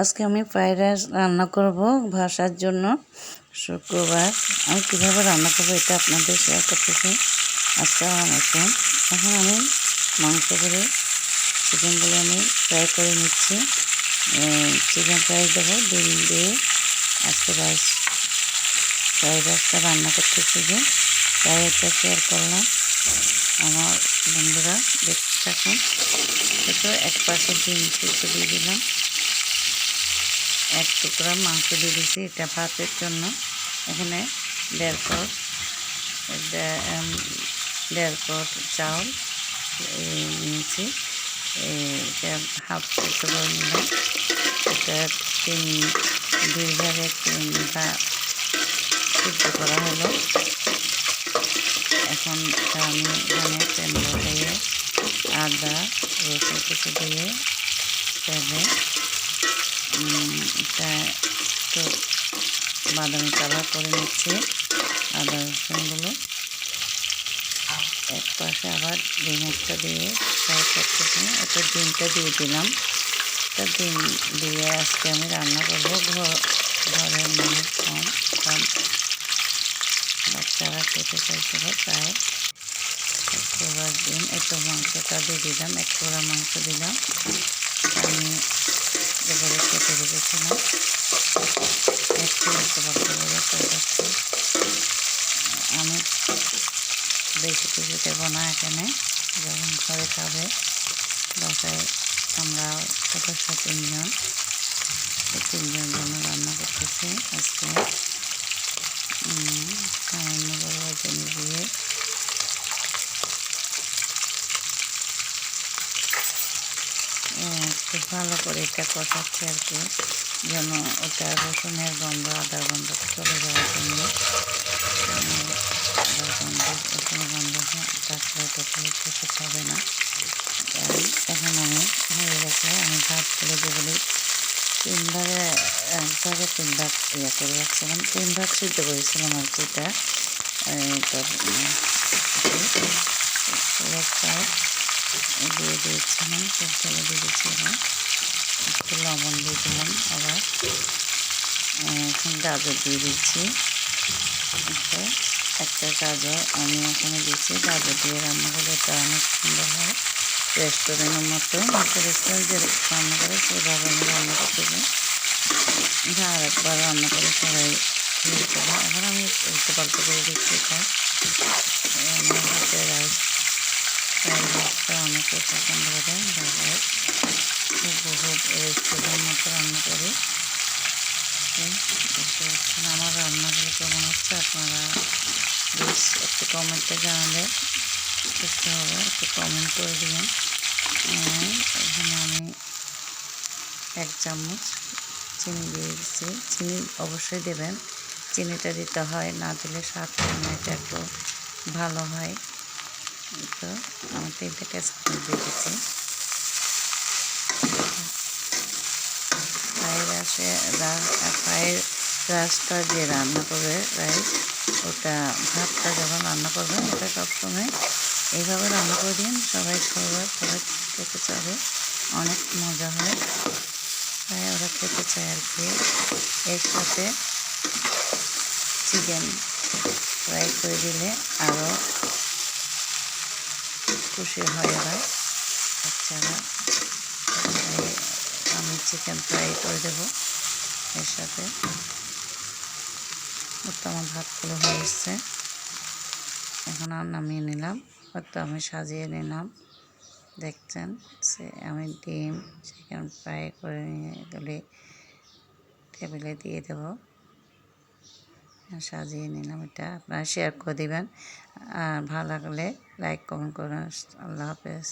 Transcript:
আজকে আমি fried rice রান্না করব ভাষার জন্য। শুক্রবার। আমি কীভাবে রান্না করব এটা আপনাদের শেয়ার করতেছি। আসসালামু আলাইকুম এখন আমি মাংস করে চিকেনগুলো আমি ফ্রাই করে নিচ্ছি। চিকেন ফ্রাই দেবো, ডিম দিয়ে আজকে রাইস ফ্রাইড রাইসটা রান্না করতেছি যে। তাই এটা শেয়ার করলাম। আমার বন্ধুরা দেখতে থাকুন। তো এক পাশে ডিম সিদ্ধ দিয়ে দিলাম। এক টুকরা মাংস দিয়ে দিয়েছি এটা ভাতের জন্য। এখানে দেড় কট দেড় কট চাউল নিয়েছি। এটা হাফ সিদ্ধ করে এটা তিন, দুই ভাগে তিন ভাগ করা হলো। এখন আমি এখানে তেল বসাইয়ে আদা, রসুন কুচি দিয়ে, তেলে এটা একটু বাদামি কালার করে নিচ্ছি, আদা রসুনগুলো। এক পাশে আবার ডিম একটা দিয়ে ফ্রাই করতেছি একটা ডিমটা দিয়ে দিলাম। একটা ডিম দিয়ে আজকে আমি রান্না করব ঘর ঘরের মানুষ কম কারণ বাচ্চারা খেতে চাইছিল তাই একবার ডিম, একটু মাংসটা দিয়ে দিলাম, এক পোড়া মাংস দিলাম। আমি দুপুরে কেটে রেখেছিলাম আমি বেশি কিছু দেবো না এখানে যখন ঘরে খাবে বাসায় আমরা সদস্য তিনজন তিনজন জন্য রান্না করতেছি আজকে সামান্য বড় জিনিস দিয়ে একটু ভালো করে এটা কষাচ্ছি আর কি, যেন ওটা রসুনের গন্ধ, আদার গন্ধ চলে যাওয়ার জন্য। আদার গন্ধ, রসুনের গন্ধ থাকলে ওটা খেতে খাবে না। এখন আমি হয়ে গেছে, আমি ভাত তুলে যেগুলি তিন ভাগে এক তিন ভাগ ইয়ে করে রাখছিলাম তিন ভাগ সিদ্ধ করেছিলাম আর কি এটা। দিয়ে দিয়েছিলাম, সব ছেলে দিয়ে দিয়েছিলাম একটু লবণ দিয়ে দিলাম আবার। এখন গাজর দিয়ে দিচ্ছি। একটা একটা গাজর আমি এখানে দিচ্ছি গাজর দিয়ে রান্না করলে এটা অনেক সুন্দর হয়। রেস্টুরেন্টের মতো। রেস্টুরেন্ট যে রান্না করে সেভাবে আমি রান্না করতে চাই আর একবার রান্না করে সবাই আমি একটু পাল্টে করে দিচ্ছি এটা। আমার হাতে রাইস অনেকে পছন্দ করে ঢাকায় বহুত রেস্টুরেন্ট মতো রান্না করি আমার রান্নাগুলো কেমন হচ্ছে আপনারা প্লিজ একটু কমেন্টে জানালে চেষ্টা হবে একটু কমেন্ট করে দিবেন এখানে আমি এক চামচ চিনি দিয়ে চিনি অবশ্যই দেবেন চিনিটা দিতে হয় না দিলে স্বাদ এটা একটু ভালো হয় তো আমি তিনটে তেজপাতা দিয়ে দিচ্ছি ফ্রাইড ফ্রাইড রাইসটা যে রান্না করবে রাইস ওটা ভাতটা যখন রান্না করবেন ওটা সবসময় এইভাবে রান্না করে দিন, সবাই খাবার সবাই খেতে চাবে, অনেক মজা হয়। তাই ওরা খেতে চায় আর কি। এর সাথে চিকেন ফ্রাই করে দিলে আরও খুশি হয় ওরা বাচ্চারা আমি চিকেন ফ্রাই করে দেব এর সাথে। তো আমার ভাতগুলো হয়ে এসছে। এখন আর নামিয়ে নিলাম। হয়তো আমি সাজিয়ে নিলাম। দেখছেন, সে আমি ডিম চিকেন ফ্রাই করে নিয়ে গেলে টেবিলে দিয়ে দেবো। সাজিয়ে নিলাম, এটা আপনারা শেয়ার করে দেবেন। আর ভালো লাগলে লাইক কমেন্ট করুন আল্লাহ হাফেজ।